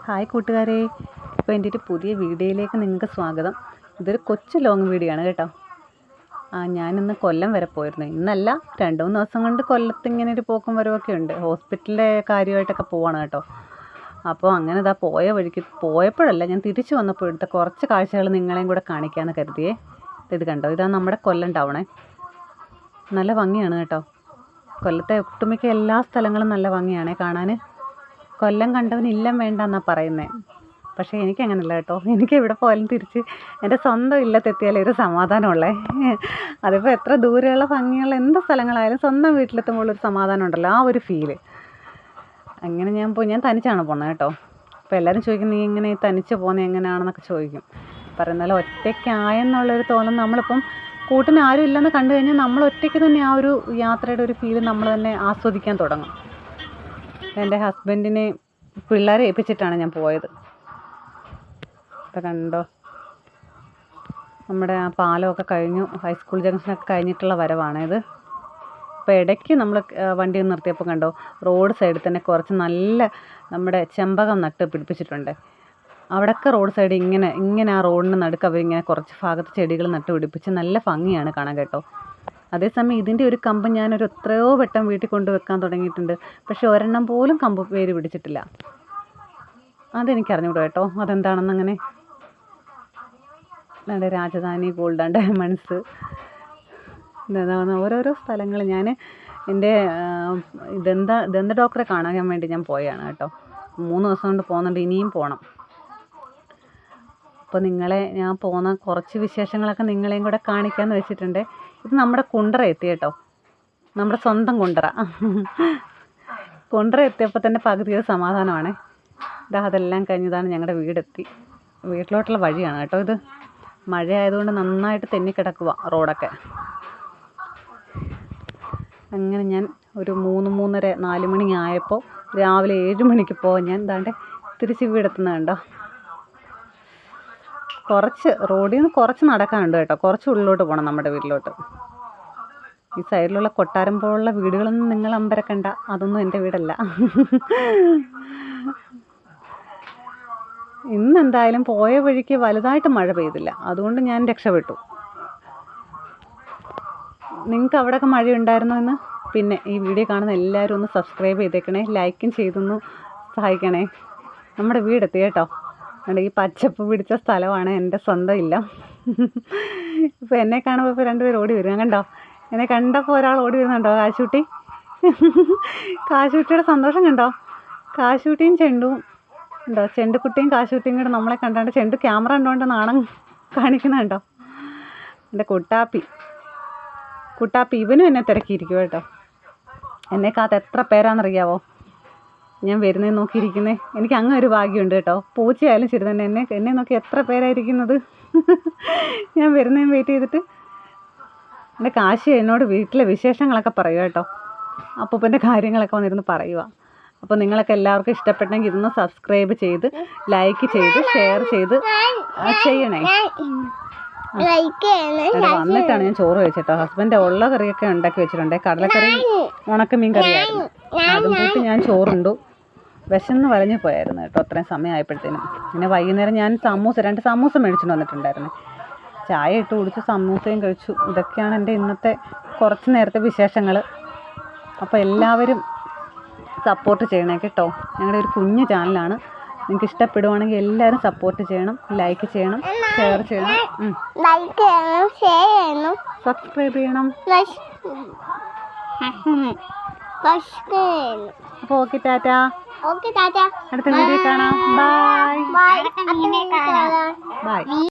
Hi കൂട്ടുകാരെ. ഇപ്പോൾ എന്റെ ഒരു പുതിയ വീഡിയോയിലേക്ക് നിങ്ങൾക്ക് സ്വാഗതം. ഇതൊരു കൊച്ചു ലോങ് വീഡിയോ ആണ് കേട്ടോ. ആ ഞാനിന്ന് കൊല്ലം വരെ പോയിരുന്നു. ഇന്നല്ല രണ്ട് മൂന്ന് ദിവസം കൊണ്ട് കൊല്ലത്ത് ഇങ്ങനെ ഒരു പോക്കും വരവൊക്കെ ഉണ്ട്. ഹോസ്പിറ്റലിലെ കാര്യമായിട്ടൊക്കെ പോവാണ് കേട്ടോ. അപ്പോൾ അങ്ങനെ ഇതാ പോയ വഴിക്ക് പോയപ്പോഴല്ല ഞാൻ തിരിച്ചു വന്നപ്പോൾ എടുത്ത കുറച്ച് കാഴ്ചകൾ നിങ്ങളെയും കൂടെ കാണിക്കാമെന്ന് കരുതിയേ. ഇത് കണ്ടോ? ഇതാ നമ്മുടെ കൊല്ലം ടൗണേ നല്ല ഭംഗിയാണ് കേട്ടോ. കൊല്ലത്തെ ഒട്ടുമിക്ക എല്ലാ സ്ഥലങ്ങളും നല്ല ഭംഗിയാണേ കാണാൻ കൊല്ലം കണ്ടവൻ ഇല്ലം വേണ്ട എന്നാണ് പറയുന്നത് പക്ഷേ എനിക്ക് അങ്ങനല്ല കേട്ടോ. എനിക്ക് എവിടെ പോയാലും തിരിച്ച് എന്റെ സ്വന്തം ഇല്ലത്തെത്തിയാലേ ഒരു സമാധാനമുള്ളേ. അതിപ്പോൾ എത്ര ദൂരെയുള്ള ഭംഗിയുള്ള എന്ത് സ്ഥലങ്ങളായാലും സ്വന്തം വീട്ടിലെത്തുമ്പോൾ ഒരു സമാധാനം ഉണ്ടല്ലോ ആ ഒരു ഫീൽ അങ്ങനെ ഞാൻ പോയി ഞാൻ തനിച്ചാണ് പോണത് കേട്ടോ. അപ്പോൾ എല്ലാവരും ചോദിക്കും നീ ഇങ്ങനെ തനിച്ച് പോകുന്നത് എങ്ങനെയാണെന്നൊക്കെ ചോദിക്കും. പറയുന്നാലും ഒറ്റയ്ക്കായെന്നുള്ളൊരു തോന്നൽ നമ്മളിപ്പം കൂട്ടിന് ആരും ഇല്ലെന്ന് കണ്ടു കഴിഞ്ഞാൽ നമ്മൾ ഒറ്റയ്ക്ക് തന്നെ ആ ഒരു യാത്രയുടെ ഒരു ഫീൽ നമ്മൾ തന്നെ ആസ്വദിക്കാൻ തുടങ്ങും. എന്റെ ഹസ്ബൻഡിനെ പിള്ളേരെ ഏൽപ്പിച്ചിട്ടാണ് ഞാൻ പോയത്. ഇപ്പം കണ്ടോ? നമ്മുടെ ആ പാലമൊക്കെ കഴിഞ്ഞു. ഹൈസ്കൂൾ ജംഗ്ഷനൊക്കെ കഴിഞ്ഞിട്ടുള്ള വരവാണിത് അപ്പോൾ ഇടയ്ക്ക് നമ്മൾ വണ്ടി നിർത്തിയപ്പോൾ കണ്ടോ? റോഡ് സൈഡിൽ തന്നെ കുറച്ച് നല്ല നമ്മുടെ ചെമ്പകം നട്ട് പിടിപ്പിച്ചിട്ടുണ്ട്. അവിടെയൊക്കെ റോഡ് സൈഡ് ഇങ്ങനെ ഇങ്ങനെ ആ റോഡിന് നടുക്ക് അവരിങ്ങനെ കുറച്ച് ഭാഗത്ത് ചെടികൾ നട്ട് പിടിപ്പിച്ച് നല്ല ഭംഗിയാണ് കാണാൻ കേട്ടോ. അതേസമയം ഇതിന്റെ ഒരു കമ്പ് ഒരു എത്രയോ വട്ടം വീട്ടിൽ കൊണ്ട് വെക്കാൻ തുടങ്ങിയിട്ടുണ്ട്. പക്ഷെ ഒരെണ്ണം പോലും കമ്പ് പേര് പിടിച്ചിട്ടില്ല. അതെനിക്ക് അറിഞ്ഞൂടാ കേട്ടോ. അതെന്താണെന്ന് അങ്ങനെ നല്ല രാജധാനി ഗോൾഡ് ആൻഡ് ഡയമണ്ട്സ്. എന്താണെന്ന് ഓരോരോ സ്ഥലങ്ങൾ ഞാൻ എന്റെ ദന്ത ദന്ത ഡോക്ടറെ കാണാൻ വേണ്ടി ഞാൻ പോയാണ് കേട്ടോ. മൂന്ന് ദിവസം കൊണ്ട് പോകുന്നുണ്ട് ഇനിയും പോകണം അപ്പോൾ നിങ്ങളെ ഞാൻ പോകുന്ന കുറച്ച് വിശേഷങ്ങളൊക്കെ നിങ്ങളെയും കൂടെ കാണിക്കാമെന്ന് വെച്ചിട്ടുണ്ട്. ഇത് നമ്മുടെ കുണ്ടറ എത്തി കേട്ടോ നമ്മുടെ സ്വന്തം കുണ്ടറ. കുണ്ടറ എത്തിയപ്പോൾ തന്നെ പകുതി ഒരു സമാധാനമാണ്. ഇതാ അതെല്ലാം കഴിഞ്ഞതാണ് ഞങ്ങളുടെ വീടെത്തി. വീട്ടിലോട്ടുള്ള വഴിയാണ് കേട്ടോ ഇത്. മഴയായതുകൊണ്ട് നന്നായിട്ട് തെന്നിക്കിടക്കുക റോഡൊക്കെ. അങ്ങനെ ഞാൻ ഒരു മൂന്ന് മൂന്നര നാല് മണി ആയപ്പോൾ രാവിലെ ഏഴ് മണിക്ക് പോകാൻ ഞാൻ ദാണ്ടെ തിരിച്ച് വീടെത്തുന്നത് കണ്ടോ. കുറച്ച് റോഡിൽ നിന്ന് കുറച്ച് നടക്കാനുണ്ട് കേട്ടോ. കുറച്ച് ഉള്ളിലോട്ട് പോകണം നമ്മുടെ വീട്ടിലോട്ട്. ഈ സൈഡിലുള്ള കൊട്ടാരം പോലുള്ള വീടുകളൊന്നും നിങ്ങൾ അമ്പരക്കണ്ട. അതൊന്നും എന്റെ വീടല്ല. ഇന്ന് എന്തായാലും പോയ വഴിക്ക് വലുതായിട്ട് മഴ പെയ്തില്ല. അതുകൊണ്ട് ഞാൻ രക്ഷപ്പെട്ടു. നിങ്ങൾക്ക് അവിടെയൊക്കെ മഴയുണ്ടായിരുന്നോ എന്ന് പിന്നെ ഈ വീഡിയോ കാണുന്ന എല്ലാവരും ഒന്ന് സബ്സ്ക്രൈബ് ചെയ്തേക്കണേ. ലൈക്കും ചെയ്തൊന്ന്. സഹായിക്കണേ. നമ്മുടെ വീടെത്തി കേട്ടോ. ഈ പച്ചപ്പ് പിടിച്ച സ്ഥലമാണ്. എന്റെ സ്വന്തം ഇല്ല. ഇപ്പോൾ എന്നെ കാണുമ്പോൾ ഇപ്പോൾ രണ്ടുപേർ ഓടി വരും. കണ്ടോ? എന്നെ കണ്ടപ്പോൾ ഒരാൾ ഓടി വരുന്നുണ്ടോ കാശുട്ടി കാശുട്ടിയുടെ സന്തോഷം കണ്ടോ? കാശുട്ടിയും ചെണ്ടും ഉണ്ടോ ചെണ്ടുക്കുട്ടിയും കാശുട്ടിയും കൂടെ നമ്മളെ കണ്ടാണ്ട് ചെണ്ടു ക്യാമറ കണ്ടുകൊണ്ട് നാണം കാണിക്കുന്നുണ്ടോ എന്റെ കുട്ടാപ്പി. കുട്ടാപ്പി ഇവനും എന്നെ തിരക്കിയിരിക്കും കേട്ടോ. എന്നെ കാത്ത് എത്ര പേരാണെന്നറിയാവോ? ഞാൻ വരുന്നത് നോക്കിയിരിക്കുന്നേ. എനിക്ക് അങ്ങനെ ഒരു ഭാഗ്യമുണ്ട് കേട്ടോ. പൂച്ചയായാലും ശരി തന്നെ എന്നെ എന്നെ നോക്കി എത്ര പേരായിരിക്കുന്നത്? ഞാൻ വരുന്നതും വെയിറ്റ് ചെയ്തിട്ട് എന്റെ കാശി എന്നോട് വീട്ടിലെ വിശേഷങ്ങളൊക്കെ പറയുക കേട്ടോ. അപ്പൂപ്പന്റെ കാര്യങ്ങളൊക്കെ വന്നിരുന്ന് പറയുക. അപ്പോൾ നിങ്ങളൊക്കെ എല്ലാവർക്കും ഇഷ്ടപ്പെട്ടെങ്കിൽ ഇതൊന്ന് സബ്സ്ക്രൈബ് ചെയ്ത് ലൈക്ക് ചെയ്ത് ഷെയർ ചെയ്ത് ചെയ്യണേ. വന്നിട്ടാണ് ഞാൻ ചോറ് കഴിച്ചിട്ടോ. ഹസ്ബൻഡ് ഉള്ള കറിയൊക്കെ ഉണ്ടാക്കി വെച്ചിട്ടുണ്ട്. കടലക്കറി ഉണക്കമീൻ കറിയായിരുന്നു. അതും കൂട്ടി ഞാൻ ചോറുണ്ടു. വിശന്ന് വലഞ്ഞു പോയായിരുന്നു കേട്ടോ അത്രയും സമയമായപ്പോഴത്തേനും. പിന്നെ വൈകുന്നേരം ഞാൻ സമൂസ രണ്ട് സമൂസ മേടിച്ചിട്ട് വന്നിട്ടുണ്ടായിരുന്നു. ചായ ഇട്ട് കുടിച്ച് സമൂസയും കഴിച്ചു. ഇതൊക്കെയാണ് എന്റെ ഇന്നത്തെ കുറച്ച് നേരത്തെ വിശേഷങ്ങൾ അപ്പോൾ എല്ലാവരും സപ്പോർട്ട് ചെയ്യണേ കേട്ടോ. ഞങ്ങളുടെ ഒരു കുഞ്ഞു ചാനലാണ്. നിങ്ങൾക്ക് ഇഷ്ടപ്പെടുവാണെങ്കിൽ എല്ലാവരും സപ്പോർട്ട് ചെയ്യണം ലൈക്ക് ചെയ്യണം ഷെയർ ചെയ്യണം. ലൈക്ക് ചെയ്യണം ഷെയർ ചെയ്യണം. സബ്സ്ക്രൈബ് ചെയ്യണം. സബ്സ്ക്രൈബ് ചെയ്യണം അപ്പോൾ ഓക്കെ ടാറ്റ. ഓക്കെ ടാറ്റ. അടുത്ത വീഡിയോ കാണാം. Bye bye bye